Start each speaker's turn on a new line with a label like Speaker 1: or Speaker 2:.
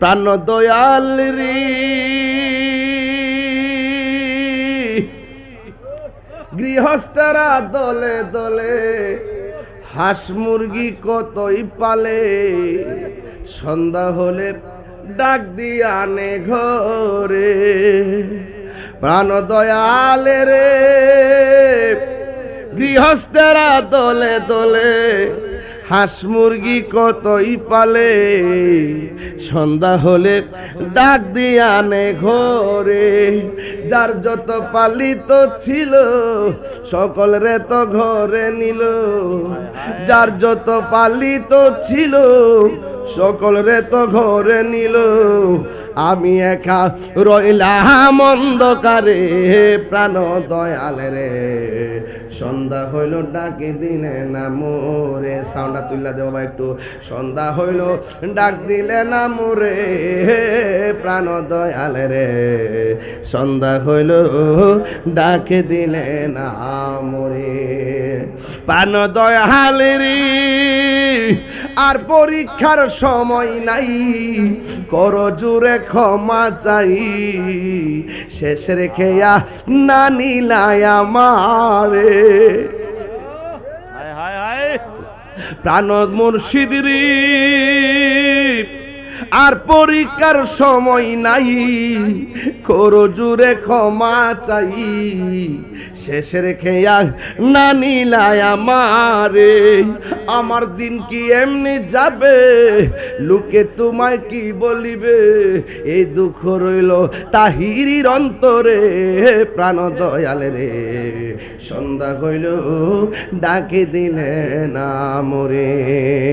Speaker 1: প্রাণ দয়াল রে। গৃহস্থরা দলে দলে হাঁস মুরগি কতই পালে? সন্ধ্যা হলে ডাক দিয়ে আনে ঘরে। প্রাণ দয়ালে রে। গৃহস্থেরা দলে দলে হাঁস মুরগি কতই পালে? সন্ধ্যা হলে ডাক দিয়ে আনে ঘরে। যার যত পালিত ছিল, সকল রে তো ঘরে নিল। যার যত পালিত ছিল সকল রে তো ঘরে নিল। আমি একা রইলাম অন্ধকারে প্রাণ দয়াল রে। সন্ধ্যা হইল, ডাকে দিলে না মোরে। সাউন্ডটা তুললা দেবো একটু। সন্ধ্যা হইল, ডাক দিলে না মোরে। প্রাণ দয়াল রে। সন্ধ্যা হইল, ডাকে দিলে না মোরে। প্রাণ দয়াল রে। আর পরীক্ষার সময় নাই। কর জুড়ে ক্ষমা চাই। শেষ রেখে না নিলায় আমারে। প্রাণ মুর্শিদ রে। আর পরীক্ষার সময় নাই। করো জুড়ে ক্ষমা চাই। শেষ রেখে না নিলায় আমারে। আমার দিন কি এমনি যাবে? লোকে তোমায় কি বলিবে? এই দুঃখ রইল তাহিরির অন্তরে। প্রাণ দয়াল রে, সন্ধ্যা হইল, ডাকে দিলে না মরে